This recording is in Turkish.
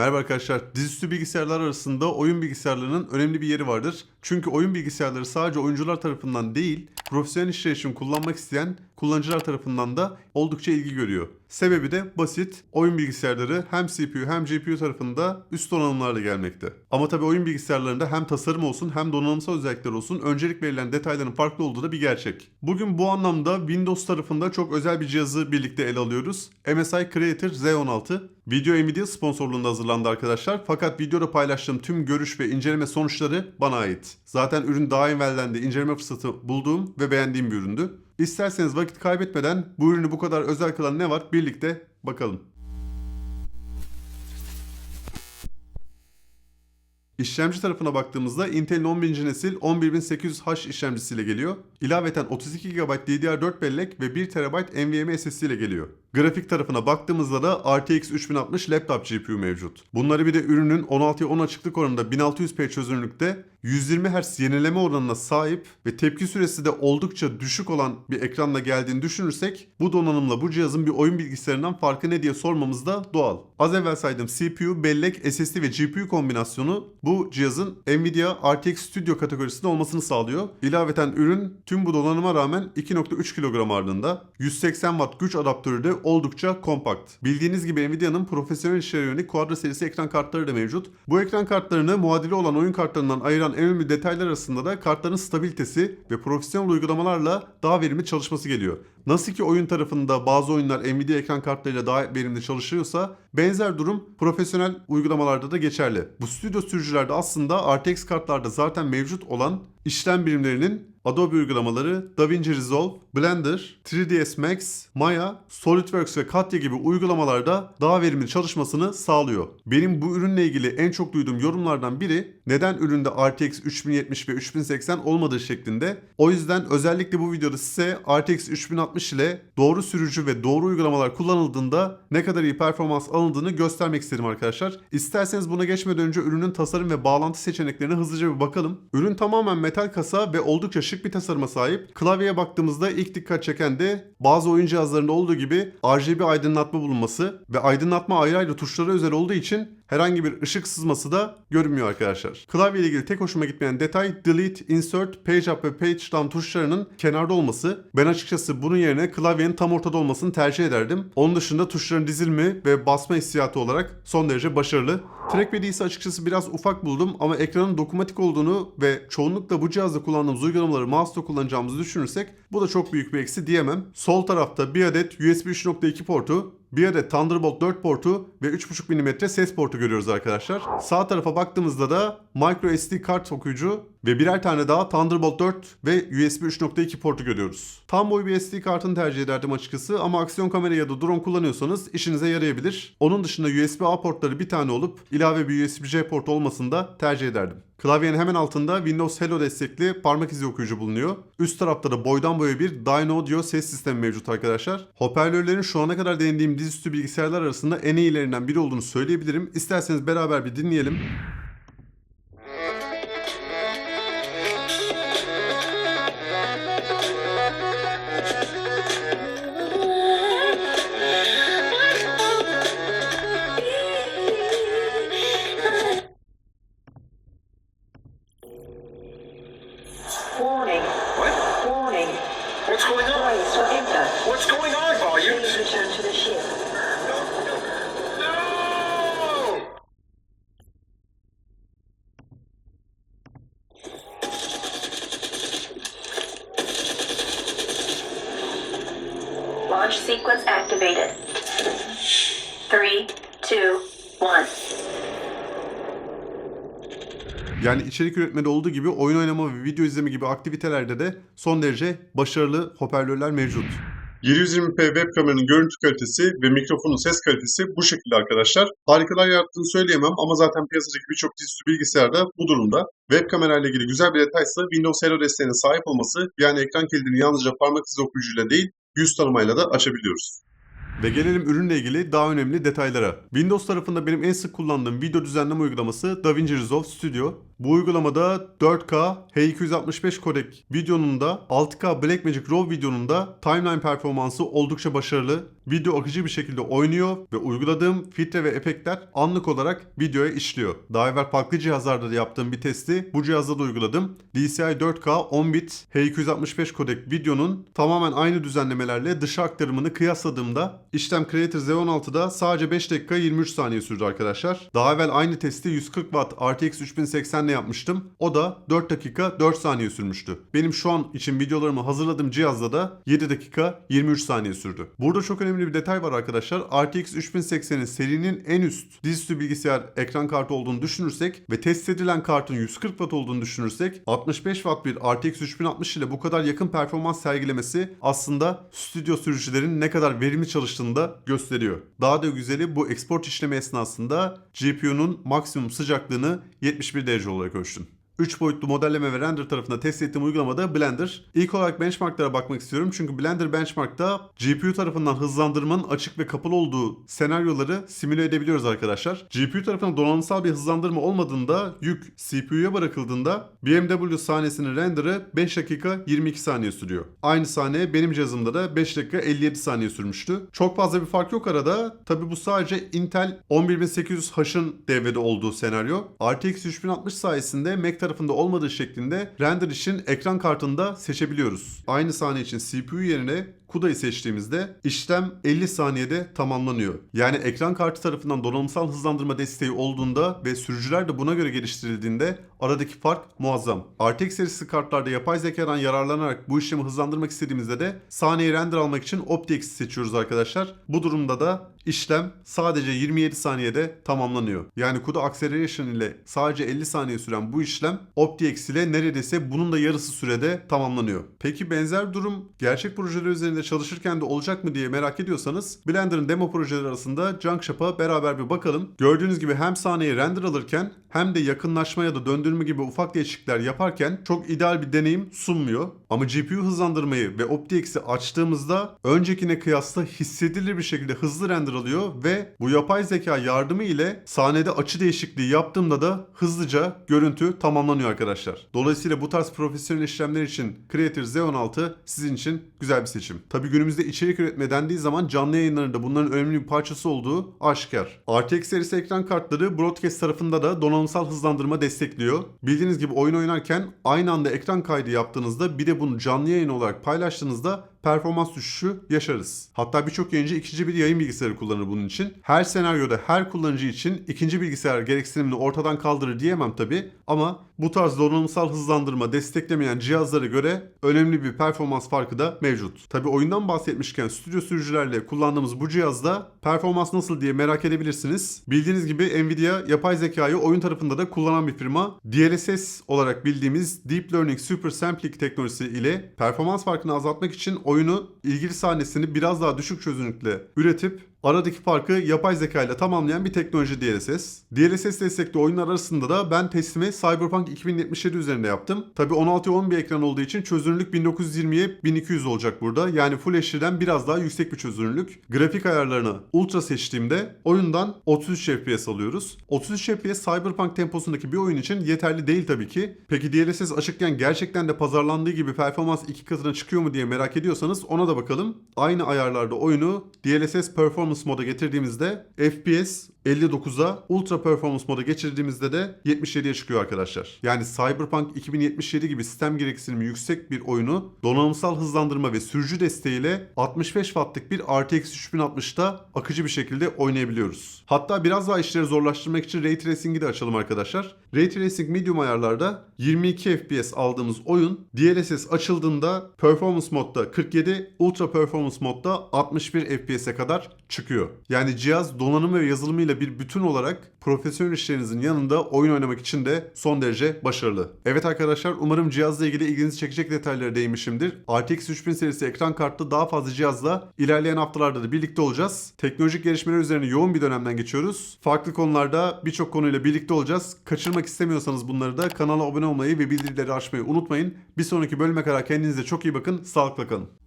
Merhaba arkadaşlar. Dizüstü bilgisayarlar arasında oyun bilgisayarlarının önemli bir yeri vardır. Çünkü oyun bilgisayarları sadece oyuncular tarafından değil, profesyonel işler için kullanmak isteyen kullanıcılar tarafından da oldukça ilgi görüyor. Sebebi de basit. Oyun bilgisayarları hem CPU hem GPU tarafında üst donanımlarla gelmekte. Ama tabii oyun bilgisayarlarında hem tasarım olsun hem donanımsal özellikler olsun öncelik verilen detayların farklı olduğu da bir gerçek. Bugün bu anlamda Windows tarafında çok özel bir cihazı birlikte ele alıyoruz. MSI Creator Z16. Video Nvidia sponsorluğunda hazırlandı arkadaşlar. Fakat videoda paylaştığım tüm görüş ve inceleme sonuçları bana ait. Zaten ürün daha evvelden de inceleme fırsatı bulduğum ve beğendiğim bir üründü. İsterseniz vakit kaybetmeden bu ürünü bu kadar özel kılan ne var birlikte bakalım. İşlemci tarafına baktığımızda Intel'in 11. nesil 11800H işlemcisiyle geliyor. İlaveten 32 GB DDR4 bellek ve 1 TB NVMe SSD ile geliyor. Grafik tarafına baktığımızda da RTX 3060 laptop GPU mevcut. Bunları bir de ürünün 16'ya 10 açıklık oranında 1600p çözünürlükte 120 Hz yenileme oranına sahip ve tepki süresi de oldukça düşük olan bir ekranla geldiğini düşünürsek bu donanımla bu cihazın bir oyun bilgisayarından farkı ne diye sormamız da doğal. Az evvel saydığım CPU, bellek, SSD ve GPU kombinasyonu bu cihazın Nvidia RTX Studio kategorisinde olmasını sağlıyor. İlaveten ürün tüm bu donanıma rağmen 2.3 kilogram ağırlığında. 180 watt güç adaptörü de oldukça kompakt. Bildiğiniz gibi Nvidia'nın profesyonel işlere yönelik Quadro serisi ekran kartları da mevcut. Bu ekran kartlarını muadili olan oyun kartlarından ayıran önemli detaylar arasında da kartların stabilitesi ve profesyonel uygulamalarla daha verimli çalışması geliyor. Nasıl ki oyun tarafında bazı oyunlar Nvidia ekran kartlarıyla daha verimli çalışıyorsa benzer durum profesyonel uygulamalarda da geçerli. Bu stüdyo sürücülerde aslında RTX kartlarda zaten mevcut olan işlem birimlerinin Adobe uygulamaları, DaVinci Resolve, Blender, 3ds Max, Maya, SolidWorks ve Katya gibi uygulamalarda daha verimli çalışmasını sağlıyor. Benim bu ürünle ilgili en çok duyduğum yorumlardan biri neden üründe RTX 3070 ve 3080 olmadığı şeklinde. O yüzden özellikle bu videoda size RTX 3060 ile doğru sürücü ve doğru uygulamalar kullanıldığında ne kadar iyi performans alındığını göstermek istedim arkadaşlar. İsterseniz buna geçmeden önce ürünün tasarım ve bağlantı seçeneklerine hızlıca bir bakalım. Ürün tamamen metal kasa ve oldukça şık bir tasarıma sahip. Klavyeye baktığımızda ilk dikkat çeken de bazı oyun cihazlarında olduğu gibi RGB aydınlatma bulunması ve aydınlatma ayrı ayrı tuşlara özel olduğu için herhangi bir ışık sızması da görünmüyor arkadaşlar. Klavye ile ilgili tek hoşuma gitmeyen detay Delete, Insert, Page Up ve Page Down tuşlarının kenarda olması. Ben açıkçası bunun yerine klavyenin tam ortada olmasını tercih ederdim. Onun dışında tuşların dizilimi ve basma hissiyatı olarak son derece başarılı. Trackpad'i ise açıkçası biraz ufak buldum ama ekranın dokunmatik olduğunu ve çoğunlukla bu cihazda kullandığımız uygulamaları mouse'da kullanacağımızı düşünürsek bu da çok büyük bir eksi diyemem. Sol tarafta bir adet USB 3.2 portu, bir adet Thunderbolt 4 portu ve 3.5 mm ses portu görüyoruz arkadaşlar. Sağ tarafa baktığımızda da micro SD kart okuyucu ve birer tane daha Thunderbolt 4 ve USB 3.2 portu görüyoruz. Tam boy bir SD kartını tercih ederdim açıkçası ama aksiyon kamera ya da drone kullanıyorsanız işinize yarayabilir. Onun dışında USB-A portları bir tane olup ilave bir USB-C portu olmasını da tercih ederdim. Klavyenin hemen altında Windows Hello destekli parmak izi okuyucu bulunuyor. Üst tarafta da boydan boya bir Dyno Audio ses sistemi mevcut arkadaşlar. Hoparlörlerin şu ana kadar denediğim dizüstü bilgisayarlar arasında en iyilerinden biri olduğunu söyleyebilirim. İsterseniz beraber bir dinleyelim. Sequence activated. Three, two, one. Yani içerik üretmede olduğu gibi oyun oynama ve video izleme gibi aktivitelerde de son derece başarılı hoparlörler mevcut. 720p web kameranın görüntü kalitesi ve mikrofonun ses kalitesi bu şekilde arkadaşlar. Harikalar yarattığını söyleyemem ama zaten piyasadaki birçok dizüstü bilgisayarda bu durumda. Web kamerayla ilgili güzel bir detaysa Windows Hello desteğine sahip olması yani ekran kilidini yalnızca parmak izi okuyucuyla değil yüz tanımayla da açabiliyoruz. Ve gelelim ürünle ilgili daha önemli detaylara. Windows tarafında benim en sık kullandığım video düzenleme uygulaması DaVinci Resolve Studio. Bu uygulamada 4K H265 kodek videonun da 6K Blackmagic RAW videonun da timeline performansı oldukça başarılı. Video akıcı bir şekilde oynuyor ve uyguladığım filtre ve efektler anlık olarak videoya işliyor. Daha evvel farklı cihazlarda da yaptığım bir testi bu cihazda da uyguladım. DCI 4K 10 bit H265 kodek videonun tamamen aynı düzenlemelerle dışa aktarımını kıyasladığımda işlem Creator Z16'da sadece 5 dakika 23 saniye sürdü arkadaşlar. Daha evvel aynı testi 140 Watt RTX 3080 ile yapmıştım. O da 4 dakika 4 saniye sürmüştü. Benim şu an için videolarımı hazırladığım cihazda da 7 dakika 23 saniye sürdü. Burada çok önemli bir detay var arkadaşlar. RTX 3080'in serinin en üst dizüstü bilgisayar ekran kartı olduğunu düşünürsek ve test edilen kartın 140 Watt olduğunu düşünürsek 65 Watt bir RTX 3060 ile bu kadar yakın performans sergilemesi aslında stüdyo sürücülerin ne kadar verimli çalıştığını da gösteriyor. Daha da güzeli bu export işlemi esnasında GPU'nun maksimum sıcaklığını 71 derece olarak ölçtüm. 3 boyutlu modelleme ve render tarafında test ettiğim uygulamada Blender. İlk olarak benchmarklara bakmak istiyorum çünkü Blender benchmarkta GPU tarafından hızlandırmanın açık ve kapalı olduğu senaryoları simüle edebiliyoruz arkadaşlar. GPU tarafından donanımsal bir hızlandırma olmadığında yük CPU'ya bırakıldığında BMW sahnesinin renderı 5 dakika 22 saniye sürüyor. Aynı sahne benim cihazımda da 5 dakika 57 saniye sürmüştü. Çok fazla bir fark yok arada. Tabi bu sadece Intel 11800H'ın devrede olduğu senaryo. RTX 3060 sayesinde Mac tarafında olmadığı şeklinde render için ekran kartında seçebiliyoruz. Aynı sahne için CPU yerine CUDA'yı seçtiğimizde işlem 50 saniyede tamamlanıyor. Yani ekran kartı tarafından donanımsal hızlandırma desteği olduğunda ve sürücüler de buna göre geliştirildiğinde aradaki fark muazzam. RTX serisi kartlarda yapay zekadan yararlanarak bu işlemi hızlandırmak istediğimizde de saniye render almak için OptiX'i seçiyoruz arkadaşlar. Bu durumda da işlem sadece 27 saniyede tamamlanıyor. Yani CUDA Acceleration ile sadece 50 saniye süren bu işlem OptiX ile neredeyse bunun da yarısı sürede tamamlanıyor. Peki benzer durum gerçek projeler üzerinde çalışırken de olacak mı diye merak ediyorsanız Blender'ın demo projeleri arasında JunkShop'a beraber bir bakalım. Gördüğünüz gibi hem sahneyi render alırken hem de yakınlaşma ya da döndürme gibi ufak değişiklikler yaparken çok ideal bir deneyim sunmuyor. Ama GPU hızlandırmayı ve OptiX'i açtığımızda öncekine kıyasla hissedilir bir şekilde hızlı render alıyor ve bu yapay zeka yardımı ile sahnede açı değişikliği yaptığımda da hızlıca görüntü tamamlanıyor arkadaşlar. Dolayısıyla bu tarz profesyonel işlemler için Creator Z16 sizin için güzel bir seçim. Tabi günümüzde içerik üretme dendiği zaman canlı yayınlarında bunların önemli bir parçası olduğu aşikar. RTX serisi ekran kartları broadcast tarafında da donanımsal hızlandırma destekliyor. Bildiğiniz gibi oyun oynarken aynı anda ekran kaydı yaptığınızda bir de bunu canlı yayın olarak paylaştığınızda performans düşüşü yaşarız. Hatta birçok yayıncı ikinci bir yayın bilgisayarı kullanır bunun için. Her senaryoda her kullanıcı için ikinci bilgisayar gereksinimini ortadan kaldırır diyemem tabi ama bu tarz donanımsal hızlandırma desteklemeyen cihazlara göre önemli bir performans farkı da mevcut. Tabi oyundan bahsetmişken stüdyo sürücülerle kullandığımız bu cihazda performans nasıl diye merak edebilirsiniz. Bildiğiniz gibi Nvidia yapay zekayı oyun tarafında da kullanan bir firma. DLSS olarak bildiğimiz Deep Learning Super Sampling teknolojisi ile performans farkını azaltmak için oyunu ilgili sahnesini biraz daha düşük çözünürlükle üretip aradaki farkı yapay zeka ile tamamlayan bir teknoloji DLSS. DLSS destekli oyunlar arasında da ben testimi Cyberpunk 2077 üzerinde yaptım. Tabi 16'ya 10 bir ekran olduğu için çözünürlük 1920'ye 1200 olacak burada. Yani Full HD'den biraz daha yüksek bir çözünürlük. Grafik ayarlarını ultra seçtiğimde oyundan 33 FPS alıyoruz. 33 FPS Cyberpunk temposundaki bir oyun için yeterli değil tabii ki. Peki DLSS açıkken gerçekten de pazarlandığı gibi performans iki katına çıkıyor mu diye merak ediyorsanız ona da bakalım. Aynı ayarlarda oyunu DLSS Performance moda getirdiğimizde FPS 59'a Ultra Performance moda geçirdiğimizde de 77'ye çıkıyor arkadaşlar. Yani Cyberpunk 2077 gibi sistem gereksinimi yüksek bir oyunu donanımsal hızlandırma ve sürücü desteğiyle 65 wattlık bir RTX 3060'da akıcı bir şekilde oynayabiliyoruz. Hatta biraz daha işleri zorlaştırmak için Ray Tracing'i de açalım arkadaşlar. Ray Tracing medium ayarlarda 22 FPS aldığımız oyun DLSS açıldığında Performance modda 47, Ultra Performance modda 61 FPS'e kadar çıkıyor. Yani cihaz donanımı ve yazılımıyla bir bütün olarak profesyonel işlerinizin yanında oyun oynamak için de son derece başarılı. Evet arkadaşlar umarım cihazla ilgili ilginizi çekecek detaylara değinmişimdir. RTX 3000 serisi ekran kartlı daha fazla cihazla ilerleyen haftalarda da birlikte olacağız. Teknolojik gelişmeler üzerine yoğun bir dönemden geçiyoruz. Farklı konularda birçok konuyla birlikte olacağız. Kaçırmak istemiyorsanız bunları da kanala abone olmayı ve bildirimleri açmayı unutmayın. Bir sonraki bölüme kadar kendinize çok iyi bakın. Sağlıkla kalın.